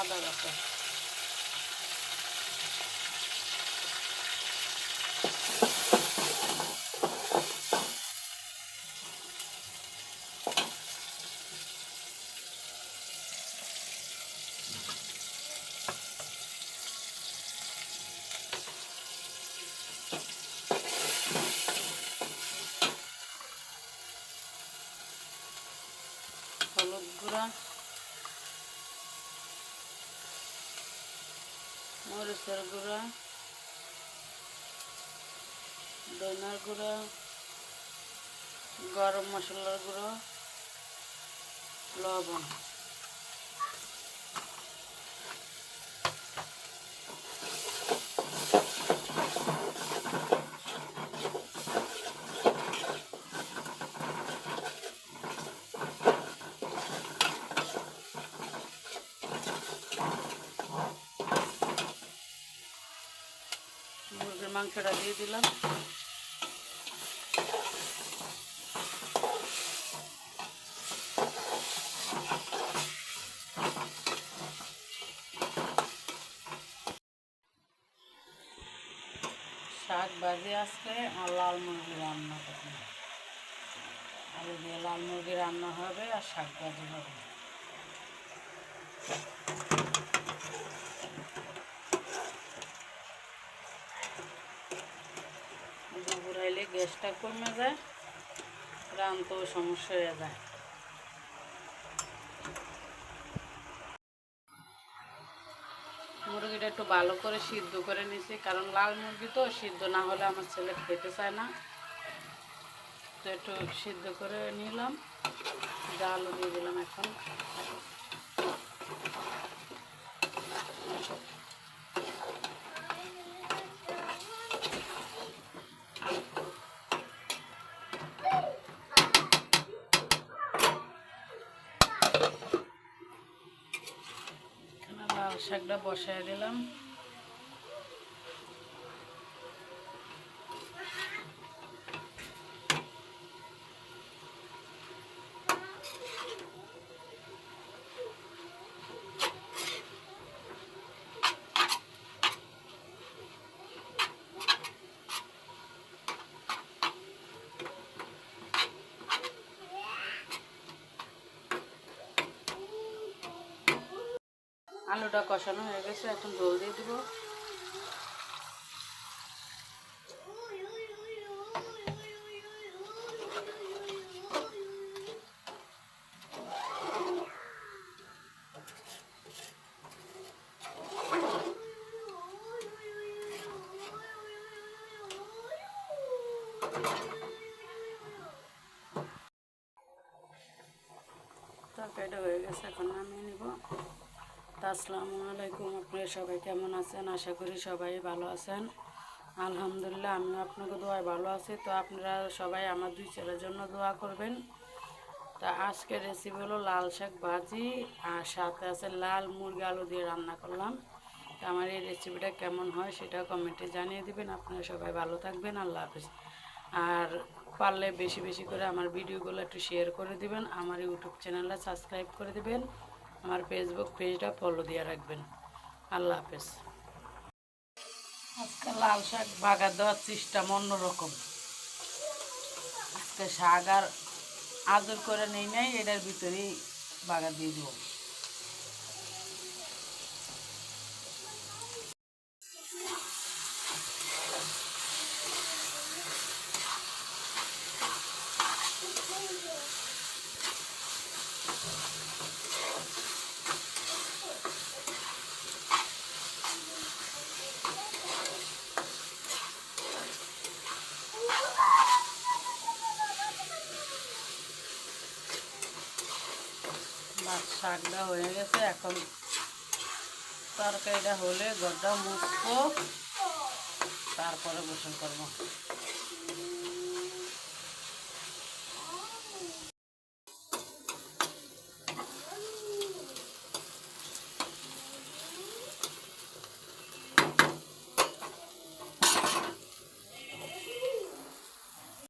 আদা বাটা হলুদ গুঁড়া। মরিচের গুঁড়া ধনার গুঁড়া গরম মশলার গুঁড়ো লবণ। মুরগির মাংসটা দিয়ে দিলাম। শাক ভাজি আজকে আর লাল মুরগি রান্না করব আলু দিয়ে লাল মুরগি রান্না হবে আর শাক ভাজি হবে। গ্যাসটা কমে যায় রানতেও সমস্যা হয়ে যায়। মুরগিটা একটু ভালো করে সিদ্ধ করে নিছি, কারণ লাল মুরগি তো, সিদ্ধ না হলে আমার ছেলে খেতে চায় না। তো একটু সিদ্ধ করে নিলাম, জালও দিয়ে দিলাম এখন এখানে লাল শাকটা বসায় দিলাম। আলুটা কষানো হয়ে গেছে এখন জল দিয়ে দিব। তরকারিটা হয়ে গেছে এখন নামিয়ে নিব। আসসালামু আলাইকুম আপনারা সবাই কেমন আছেন? আশা করি সবাই ভালো আছেন। আলহামদুলিল্লাহ আমি আপনাকে দোয়ায় ভালো আছি। তো আপনারা সবাই আমার দুই ছেলের জন্য দোয়া করবেন। তা আজকের রেসিপি হলো লাল শাক ভাজি আর সাথে আছে লাল মুরগি আলু দিয়ে রান্না করলাম। তো আমার এই রেসিপিটা কেমন হয় সেটা কমেন্টে জানিয়ে দিবেন। আপনারা সবাই ভালো থাকবেন, আল্লাহ হাফিজ। আর পারলে বেশি বেশি করে আমার ভিডিওগুলো একটু শেয়ার করে দিবেন। আমার ইউটিউব চ্যানেলটা সাবস্ক্রাইব করে দিবেন। আমার ফেসবুক পেজটা ফলো দিয়ে রাখবেন। আল্লাহ হাফেজ। আজকে লাল শাক বাগা দেওয়ার সিস্টেম অন্যরকম। আজকে শাক আর আদর করে নেই নাই, এটার ভিতরেই বাগা দিয়ে দেবো। মাছ শাকটা হয়ে গেছে এখন তরকারিটা হলে গড্ডা মুছবো তারপরে গোসল করব।